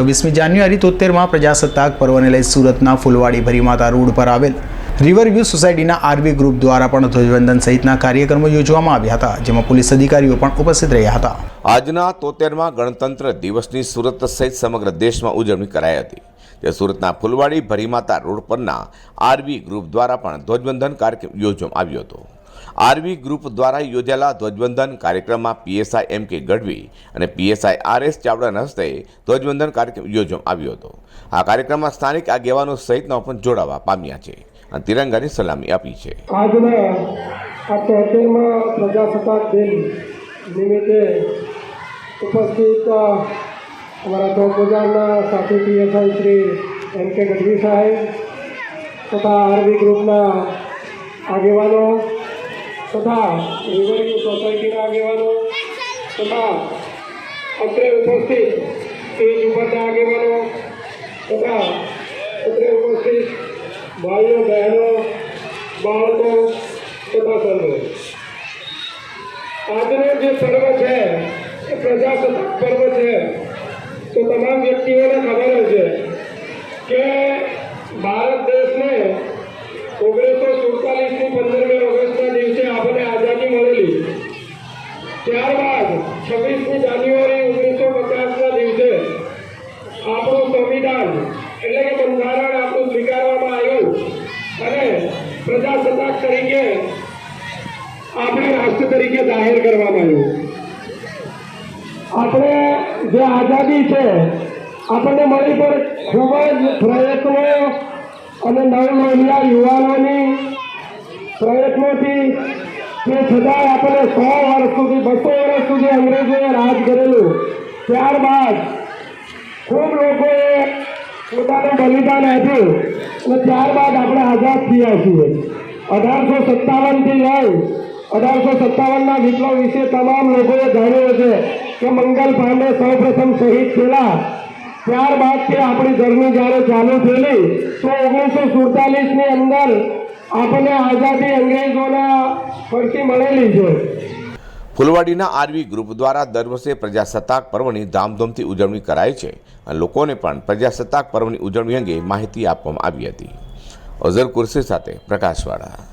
છવ્વીસમી જાન્યુઆરી તોતેરમાં પ્રજાસત્તાક પર્વને લઈ સુરતના ફૂલવાડી ભરીમાતા રોડ પર આવેલ રિવરવ્યૂ સોસાયટીના આરબી ગ્રુપ દ્વારા પણ ધ્વજવંદન સહિતના કાર્યક્રમો યોજવામાં આવ્યા હતા, જેમાં પોલીસ અધિકારીઓ પણ ઉપસ્થિત રહ્યા હતા. આજના તોતેરમાં ગણતંત્ર દિવસની સુરત સહિત સમગ્ર દેશમાં ઉજવણી કરાઈ હતી, જે સુરતના ફુલવાડી ભરીમાતા રોડ પરના આરવી ગ્રુપ દ્વારા પણ ધ્વજવંદન કાર્યક્રમ યોજવામાં આવ્યો હતો. આરવી ગ્રુપ દ્વારા યોજાયેલા ધ્વજવંદન કાર્યક્રમમાં પીએસઆઈ એમ કે ગઢવી અને પીએસઆઈ આર એસ ચાવડાના હસ્તે ધ્વજવંદન કાર્યક્રમ યોજવામાં આવ્યો હતો. આ કાર્યક્રમમાં સ્થાનિક આગેવાનો સહિતના પણ જોડાવા પામ્યા છે. અને તિરંગાની સલામી આપી છે. આજના આ તોતેરમાં પ્રજાસત્તાક દિન નિમિત્તે ઉપસ્થિત અમારા ચોકબજારના સાથી પીએસઆઈ શ્રી એમ કે ગઢવી સાહેબ તથા આરવી ગ્રુપના આગેવાનો તથા રિવરવ્યુ સોસાયટીના આગેવાનો તથા અત્રે ઉપસ્થિત સ્ટેજ ઉપરના આગેવાનો તથા અત્રે ઉપસ્થિત ભાઈઓ, બહેનો, બાળકો તથા સર્વે આજનો જે પર્વ છે, એ પ્રજાસત્તાક પર્વ છે તો તમામ વ્યક્તિઓને ખબર જ છે કે ભારત દેશને ઓગણીસો સુડતાલીસની પંદરમી ઓગસ્ટના દિવસે આપણને આઝાદી મળેલી ત્યારબાદ છવ્વીસમી જાન્યુઆરી ઓગણીસો પચાસના દિવસે આપણું સંવિધાન, એટલે કે બંધારણ આપણું સ્વીકારવામાં આવ્યું અને પ્રજાસત્તાક તરીકે આપણે રાષ્ટ્ર તરીકે જાહેર કરવામાં આવ્યું. આપણે જે આઝાદી છે, આપણને મળી પણ ખૂબ જ પ્રયત્નો અને નવનવીના યુવાનોની પ્રયત્નોથી તે છતાં આપણને સો વર્ષ સુધી, બસો વર્ષ સુધી અંગ્રેજોએ રાજ કરેલું. ત્યારબાદ ખૂબ લોકોએ પોતાનું બલિદાન આપ્યું અને ત્યારબાદ આપણે આઝાદ થયા છીએ. અઢારસો સત્તાવનથી લઈ અઢારસો સત્તાવનના વિપ્લવ વિશે તમામ લોકોએ જાણ્યું છે કે મંગલ પાંડે સૌપ્રથમ શહીદ થયેલા. ત્યારબાદથી આપણી જર્ની જ્યારે ચાલુ થયેલી, તો ઓગણીસો સુડતાલીસની અંદર આપણને આઝાદી અંગ્રેજોના પરથી મળેલી છે ફુલવાડીના આરવી ગ્રુપ દ્વારા દર વર્ષે પ્રજાસત્તાક પર્વની ધામધૂમથી ઉજવણી કરાય છે અને લોકોને પણ પ્રજાસત્તાક પર્વની ઉજવણી અંગે માહિતી આપવામાં આવી હતી. અઝર કુરશી સાથે પ્રકાશવાળા.